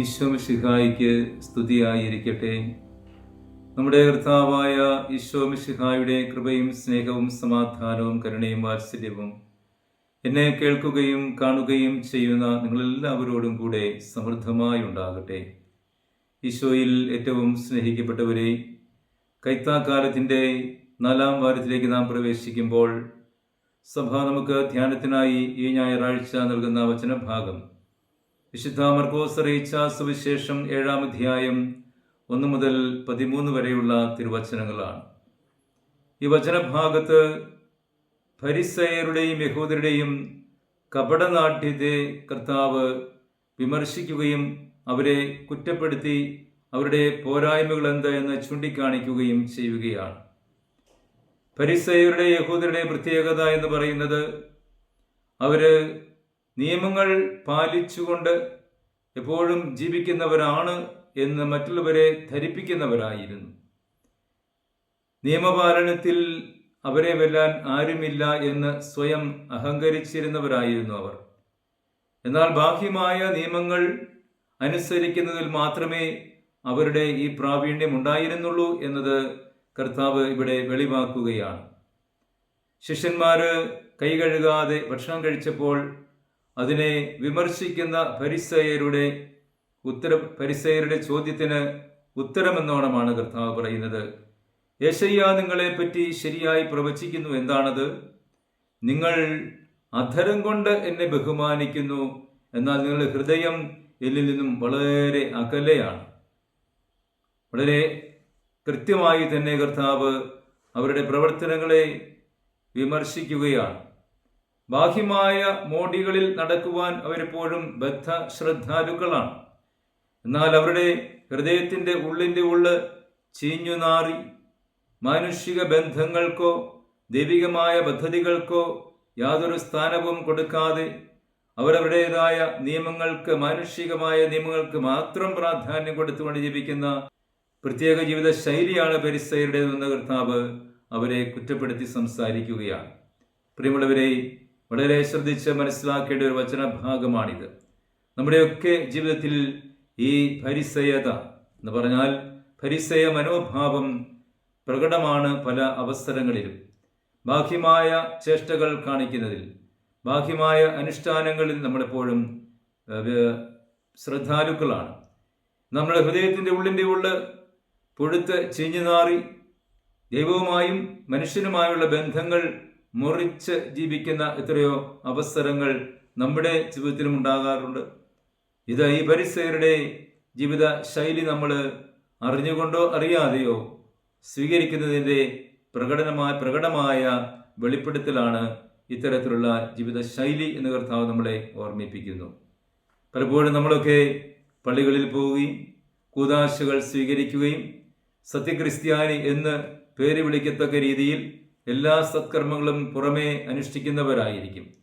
ഈശോ മിശിഹായിക്ക് സ്തുതിയായിരിക്കട്ടെ. നമ്മുടെ കർത്താവായ ഈശോ മിശിഹായുടെ കൃപയും സ്നേഹവും സമാധാനവും കരുണയും വാത്സല്യവും എന്നെ കേൾക്കുകയും കാണുകയും ചെയ്യുന്ന നിങ്ങളെല്ലാവരോടും കൂടെ സമൃദ്ധമായി ഉണ്ടാകട്ടെ. ഈശോയിൽ ഏറ്റവും സ്നേഹിക്കപ്പെട്ടവരെ കൈത്താക്കാലത്തിന്റെ നാലാം വാരത്തിലേക്ക് നാം പ്രവേശിക്കുമ്പോൾ സഭ നമുക്ക് ധ്യാനത്തിനായി ഈ ഞായറാഴ്ച നൽകുന്ന വചനഭാഗം വിശുദ്ധ മർക്കോസ് അറിയിച്ച സുവിശേഷം ഏഴാം അധ്യായം ഒന്ന് മുതൽ പതിമൂന്ന് വരെയുള്ള തിരുവചനങ്ങളാണ്. ഈ വചനഭാഗത്ത് ഫരിസയരുടെയും യഹൂദരുടെയും കപടനാട്യത്തെ കർത്താവ് വിമർശിക്കുകയും അവരെ കുറ്റപ്പെടുത്തി അവരുടെ പോരായ്മകൾ എന്ത് എന്ന് ചൂണ്ടിക്കാണിക്കുകയും ചെയ്യുകയാണ്. ഫരിസയരുടെ യഹൂദരുടെ പ്രത്യേകത എന്ന് പറയുന്നത് അവർ നിയമങ്ങൾ പാലിച്ചുകൊണ്ട് എപ്പോഴും ജീവിക്കുന്നവരാണ് എന്ന് മറ്റുള്ളവരെ ധരിപ്പിക്കുന്നവരായിരുന്നു. നിയമപാലനത്തിൽ അവരെ വെല്ലാൻ ആരുമില്ല എന്ന് സ്വയം അഹങ്കരിച്ചിരുന്നവരായിരുന്നു അവർ. എന്നാൽ ബാഹ്യമായ നിയമങ്ങൾ അനുസരിക്കുന്നതിൽ മാത്രമേ അവരുടെ ഈ പ്രാവീണ്യം ഉണ്ടായിരുന്നുള്ളൂ എന്നത് കർത്താവ് ഇവിടെ വെളിവാക്കുകയാണ്. ശിഷ്യന്മാര് കൈ കഴുകാതെ ഭക്ഷണം കഴിച്ചപ്പോൾ അതിനെ വിമർശിക്കുന്ന പരിസയരുടെ ഉത്തര പരിസയരുടെ ചോദ്യത്തിന് ഉത്തരമെന്നോണമാണ് കർത്താവ് പറയുന്നത്. യശയ്യ നിങ്ങളെ പറ്റി ശരിയായി പ്രവചിക്കുന്നു എന്താണത്? നിങ്ങൾ അധരം കൊണ്ട് എന്നെ ബഹുമാനിക്കുന്നു എന്നാൽ നിങ്ങളുടെ ഹൃദയം എന്നിൽ നിന്നും വളരെ അകലെയാണ്. വളരെ കൃത്യമായി തന്നെ കർത്താവ് അവരുടെ പ്രവർത്തനങ്ങളെ വിമർശിക്കുകയാണ്. ബാഹ്യമായ മോടികളിൽ നടക്കുവാൻ അവരെപ്പോഴും ബദ്ധ ശ്രദ്ധാലുക്കളാണ് എന്നാൽ അവരുടെ ഹൃദയത്തിന്റെ ഉള്ളിന്റെ ഉള്ള് ചീഞ്ഞു നാറി മാനുഷിക ബന്ധങ്ങൾക്കോ ദൈവികമായ പദ്ധതികൾക്കോ യാതൊരു സ്ഥാനവും കൊടുക്കാതെ അവരവരുടേതായ നിയമങ്ങൾക്ക് മാനുഷികമായ നിയമങ്ങൾക്ക് മാത്രം പ്രാധാന്യം കൊടുത്തുകൊണ്ട് ജീവിക്കുന്ന പ്രത്യേക ജീവിത ശൈലിയാണ് പരിസയരുടേതെന്ന കർത്താവ് അവരെ കുറ്റപ്പെടുത്തി സംസാരിക്കുകയാണ്. പ്രിയമുള്ളവരെ വളരെ ശ്രദ്ധിച്ച് മനസ്സിലാക്കേണ്ട ഒരു വചനഭാഗമാണിത്. നമ്മുടെയൊക്കെ ജീവിതത്തിൽ ഈ പരിസയത എന്ന് പറഞ്ഞാൽ പരിസയ മനോഭാവം പ്രകടമാണ് പല അവസരങ്ങളിലും. ബാഹ്യമായ ചേഷ്ടകൾ കാണിക്കുന്നതിൽ ബാഹ്യമായ അനുഷ്ഠാനങ്ങളിൽ നമ്മളെപ്പോഴും ശ്രദ്ധാലുക്കളാണ്. നമ്മുടെ ഹൃദയത്തിന്റെ ഉള്ളിന്റെ ഉള്ള് പൊഴുത്ത് ചീഞ്ഞുനാറി ദൈവവുമായും മനുഷ്യനുമായുള്ള ബന്ധങ്ങൾ മുറിച്ച് ജീവിക്കുന്ന എത്രയോ അവസരങ്ങൾ നമ്മുടെ ജീവിതത്തിലും ഉണ്ടാകാറുണ്ട്. ഇത് ഈ പരിസരയുടെ ജീവിത ശൈലി നമ്മൾ അറിഞ്ഞുകൊണ്ടോ അറിയാതെയോ സ്വീകരിക്കുന്നതിന്റെ പ്രകടനമായ പ്രകടമായ വെളിപ്പെടുത്തലാണ് ഇത്തരത്തിലുള്ള ജീവിത ശൈലി എന്ന് കർത്താവ് നമ്മളെ ഓർമ്മിപ്പിക്കുന്നു. പലപ്പോഴും നമ്മളൊക്കെ പള്ളികളിൽ പോവുകയും കൂതാശകൾ സ്വീകരിക്കുകയും സത്യക്രിസ്ത്യാനി എന്ന് പേര് വിളിക്കത്തക്ക രീതിയിൽ എല്ലാ സത്കർമ്മങ്ങളും പുറമേ അനുഷ്ഠിക്കുന്നവരായിരിക്കും.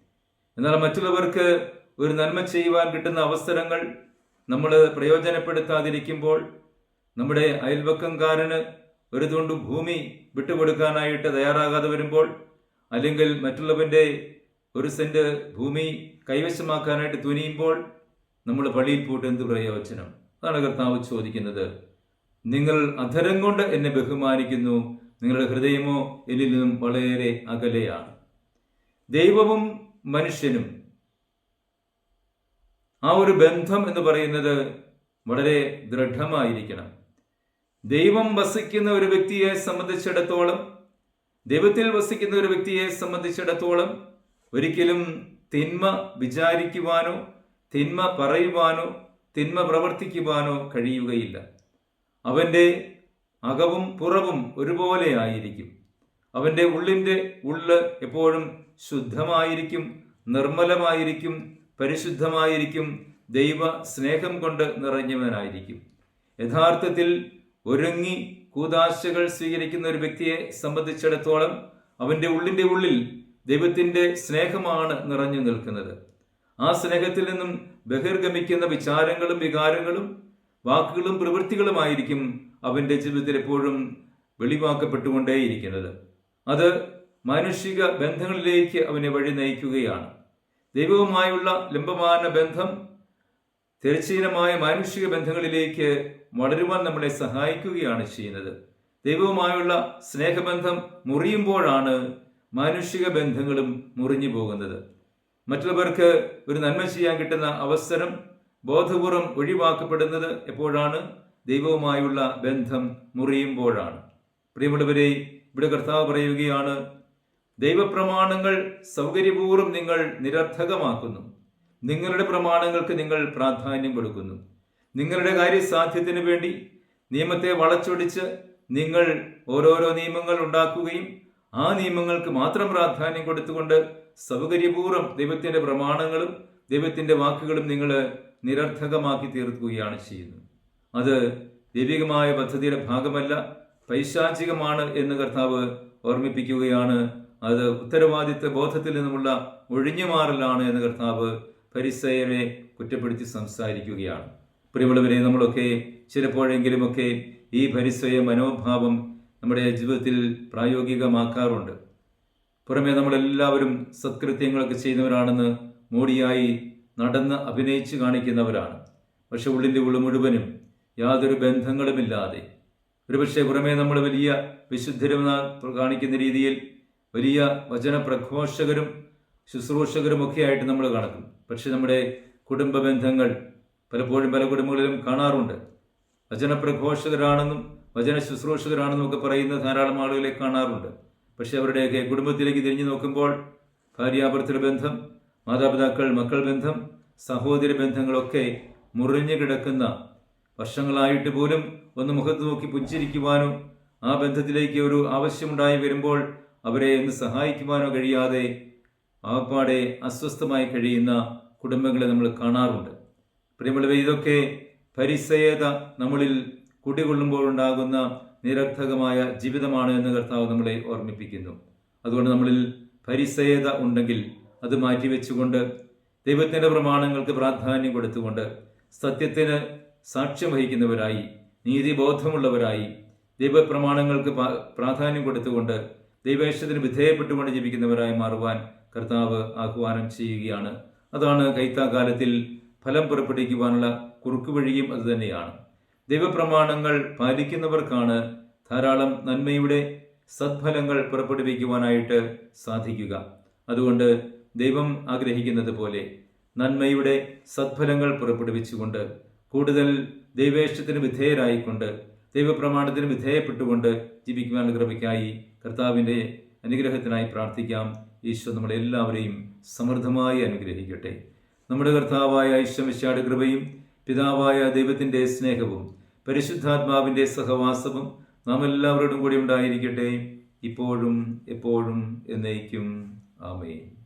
എന്നാൽ മറ്റുള്ളവർക്ക് ഒരു നന്മ ചെയ്യുവാൻ കിട്ടുന്ന അവസരങ്ങൾ നമ്മൾ പ്രയോജനപ്പെടുത്താതിരിക്കുമ്പോൾ നമ്മുടെ അയൽവക്കംകാരന് ഒരു തുണ്ട് ഭൂമി വിട്ടുകൊടുക്കാനായിട്ട് തയ്യാറാകാതെ വരുമ്പോൾ അല്ലെങ്കിൽ മറ്റുള്ളവന്റെ ഒരു സെന്റ് ഭൂമി കൈവശമാക്കാനായിട്ട് തുനിയുമ്പോൾ നമ്മൾ പള്ളിയിൽ പോയിട്ട് എന്ത് പ്രയോജനം? അതാണ് കർത്താവ് ചോദിക്കുന്നത്. നിങ്ങൾ അധരം കൊണ്ട് എന്നെ ബഹുമാനിക്കുന്നു. നിങ്ങളുടെ ഹൃദയമോ എന്നിൽ നിന്നും വളരെ അകലെയാണ്. ദൈവവും മനുഷ്യനും. ആ ഒരു ബന്ധം എന്ന് പറയുന്നത് വളരെ ദൃഢമായിരിക്കണം. ദൈവം വസിക്കുന്ന ഒരു വ്യക്തിയെ സംബന്ധിച്ചിടത്തോളം ദൈവത്തിൽ വസിക്കുന്ന ഒരു വ്യക്തിയെ സംബന്ധിച്ചിടത്തോളം ഒരിക്കലും തിന്മ വിചാരിക്കുവാനോ തിന്മ പറയുവാനോ തിന്മ പ്രവർത്തിക്കുവാനോ കഴിയുകയില്ല. അവന്റെ അകവും പുറവും ഒരുപോലെ ആയിരിക്കും അവന്റെ ഉള്ളിന്റെ ഉള്ള് എപ്പോഴും ശുദ്ധമായിരിക്കും നിർമ്മലമായിരിക്കും പരിശുദ്ധമായിരിക്കും ദൈവ സ്നേഹം കൊണ്ട് നിറഞ്ഞവനായിരിക്കും. യഥാർത്ഥത്തിൽ ഒരുങ്ങി കൂതാശകൾ സ്വീകരിക്കുന്ന ഒരു വ്യക്തിയെ സംബന്ധിച്ചിടത്തോളം അവന്റെ ഉള്ളിന്റെ ഉള്ളിൽ ദൈവത്തിന്റെ സ്നേഹമാണ് നിറഞ്ഞു നിൽക്കുന്നത്. ആ സ്നേഹത്തിൽ നിന്നും ബഹിർഗമിക്കുന്ന വിചാരങ്ങളും വികാരങ്ങളും വാക്കുകളും പ്രവൃത്തികളുമായിരിക്കും അവന്റെ ജീവിതത്തിൽ എപ്പോഴും വെളിവാക്കപ്പെട്ടുകൊണ്ടേയിരിക്കുന്നത്. അത് മാനുഷിക ബന്ധങ്ങളിലേക്ക് അവനെ വഴി നയിക്കുകയാണ്. ദൈവവുമായുള്ള ലംബമാന ബന്ധം തിരച്ചീനമായ മാനുഷിക ബന്ധങ്ങളിലേക്ക് വളരുവാൻ നമ്മളെ സഹായിക്കുകയാണ് ചെയ്യുന്നത്. ദൈവവുമായുള്ള സ്നേഹബന്ധം മുറിയുമ്പോഴാണ് മാനുഷിക ബന്ധങ്ങളും മുറിഞ്ഞു പോകുന്നത്. മറ്റുള്ളവർക്ക് ഒരു നന്മ ചെയ്യാൻ കിട്ടുന്ന അവസരം ബോധപൂർവം ഒഴിവാക്കപ്പെടുന്നത് എപ്പോഴാണ്? ദൈവവുമായുള്ള ബന്ധം മുറിയുമ്പോഴാണ്. പ്രിയപ്പെട്ടവരെ ഇവിടെ കർത്താവ് പറയുകയാണ് ദൈവപ്രമാണങ്ങൾ സൗകര്യപൂർവം നിങ്ങൾ നിരർത്ഥകമാക്കുന്നു. നിങ്ങളുടെ പ്രമാണങ്ങൾക്ക് നിങ്ങൾ പ്രാധാന്യം കൊടുക്കുന്നു. നിങ്ങളുടെ കാര്യസാധ്യത്തിന് വേണ്ടി നിയമത്തെ വളച്ചൊടിച്ച് നിങ്ങൾ ഓരോരോ നിയമങ്ങൾ ഉണ്ടാക്കുകയും ആ നിയമങ്ങൾക്ക് മാത്രം പ്രാധാന്യം കൊടുത്തുകൊണ്ട് സൗകര്യപൂർവം ദൈവത്തിന്റെ പ്രമാണങ്ങളും ദൈവത്തിന്റെ വാക്കുകളും നിങ്ങൾ നിരർത്ഥകമാക്കി തീർക്കുകയാണ് ചെയ്യുന്നത്. അത് ദൈവികമായ പദ്ധതിയുടെ ഭാഗമല്ല പൈശാചികമാണ് എന്ന് കർത്താവ് ഓർമ്മിപ്പിക്കുകയാണ്. അത് ഉത്തരവാദിത്വ ബോധത്തിൽ നിന്നുമുള്ള ഒഴിഞ്ഞുമാറലാണ് എന്ന് കർത്താവ് പരിസയരെ കുറ്റപ്പെടുത്തി സംസാരിക്കുകയാണ്. പ്രിയമുള്ളവരെ നമ്മളൊക്കെ ചിലപ്പോഴെങ്കിലുമൊക്കെ ഈ പരിസയ മനോഭാവം നമ്മുടെ ജീവിതത്തിൽ പ്രായോഗികമാക്കാറുണ്ട്. പുറമെ നമ്മളെല്ലാവരും സത്കൃത്യങ്ങളൊക്കെ ചെയ്യുന്നവരാണെന്ന് മോടിയായി നടന്ന് അഭിനയിച്ച് കാണിക്കുന്നവരാണ്. പക്ഷെ ഉള്ളിന്റെ ഉള്ളു മുഴുവനും യാതൊരു ബന്ധങ്ങളുമില്ലാതെ. ഒരുപക്ഷെ പുറമേ നമ്മൾ വലിയ വിശുദ്ധരും കാണിക്കുന്ന രീതിയിൽ വലിയ വചനപ്രഘോഷകരും ശുശ്രൂഷകരും ഒക്കെ ആയിട്ട് നമ്മൾ കാണും. പക്ഷെ നമ്മുടെ കുടുംബ ബന്ധങ്ങൾ പലപ്പോഴും പല കുടുംബങ്ങളിലും കാണാറുണ്ട്. വചനപ്രഘോഷകരാണെന്നും വചന ശുശ്രൂഷകരാണെന്നും ഒക്കെ പറയുന്ന ധാരാളം ആളുകളെ കാണാറുണ്ട്. പക്ഷെ അവരുടെയൊക്കെ കുടുംബത്തിലേക്ക് തിരിഞ്ഞു നോക്കുമ്പോൾ ഭാര്യാഭർത്തൃ ബന്ധം മാതാപിതാക്കൾ മക്കൾ ബന്ധം സഹോദര ബന്ധങ്ങളൊക്കെ മുറിഞ്ഞു കിടക്കുന്ന വർഷങ്ങളായിട്ട് പോലും ഒന്ന് മുഖത്ത് നോക്കി പുഞ്ചിരിക്കുവാനോ ആ ബന്ധത്തിലേക്ക് ഒരു ആവശ്യമുണ്ടായി വരുമ്പോൾ അവരെ ഒന്ന് സഹായിക്കുവാനോ കഴിയാതെ ആപ്പാടെ അസ്വസ്ഥമായി കഴിയുന്ന കുടുംബങ്ങളെ നമ്മൾ കാണാറുണ്ട്. പ്രിയമുള്ളവ ഇതൊക്കെ പരിസയത നമ്മളിൽ കുടികൊള്ളുമ്പോൾ ഉണ്ടാകുന്ന നിരർത്ഥകമായ ജീവിതമാണ് എന്ന് കർത്താവ് നമ്മളെ ഓർമ്മിപ്പിക്കുന്നു. അതുകൊണ്ട് നമ്മളിൽ പരിസയത ഉണ്ടെങ്കിൽ അത് മാറ്റിവെച്ചുകൊണ്ട് ദൈവത്തിന്റെ പ്രമാണങ്ങൾക്ക് പ്രാധാന്യം കൊടുത്തുകൊണ്ട് സത്യത്തിന് സാക്ഷ്യം വഹിക്കുന്നവരായി നീതിബോധമുള്ളവരായി ദൈവപ്രമാണങ്ങൾക്ക് പ്രാധാന്യം കൊടുത്തുകൊണ്ട് ദൈവേഷ്ടത്തിന് വിധേയപ്പെട്ടുകൊണ്ട് ജീവിക്കുന്നവരായി മാറുവാൻ കർത്താവ് ആഹ്വാനം ചെയ്യുകയാണ്. അതാണ് കൈത്താകാലത്തിൽ ഫലം പുറപ്പെടുവിക്കുവാനുള്ള കുറുക്കുവഴിയും അതുതന്നെയാണ് ദൈവപ്രമാണങ്ങൾ പാലിക്കുന്നവർക്കാണ് ധാരാളം നന്മയുടെ സദ്ഫലങ്ങൾ പുറപ്പെടുവിക്കുവാനായിട്ട് സാധിക്കുക. അതുകൊണ്ട് ദൈവം ആഗ്രഹിക്കുന്നത് പോലെ നന്മയുടെ സദ്ഫലങ്ങൾ പുറപ്പെടുവിച്ചുകൊണ്ട് കൂടുതൽ ദൈവേഷ്ടത്തിന് വിധേയരായിക്കൊണ്ട് ദൈവപ്രമാണത്തിന് വിധേയപ്പെട്ടുകൊണ്ട് ജീവിക്കുവാനുള്ള കൃപയ്ക്കായി കർത്താവിന്റെ അനുഗ്രഹത്തിനായി പ്രാർത്ഥിക്കാം. ഈശോ നമ്മളെല്ലാവരെയും സമൃദ്ധമായി അനുഗ്രഹിക്കട്ടെ. നമ്മുടെ കർത്താവായ ഈശ്വമിശാട് കൃപയും പിതാവായ ദൈവത്തിന്റെ സ്നേഹവും പരിശുദ്ധാത്മാവിന്റെ സഹവാസവും നാം എല്ലാവരോടും കൂടി ഉണ്ടായിരിക്കട്ടെ. ഇപ്പോഴും എപ്പോഴും എന്നേക്കും. ആമേൻ.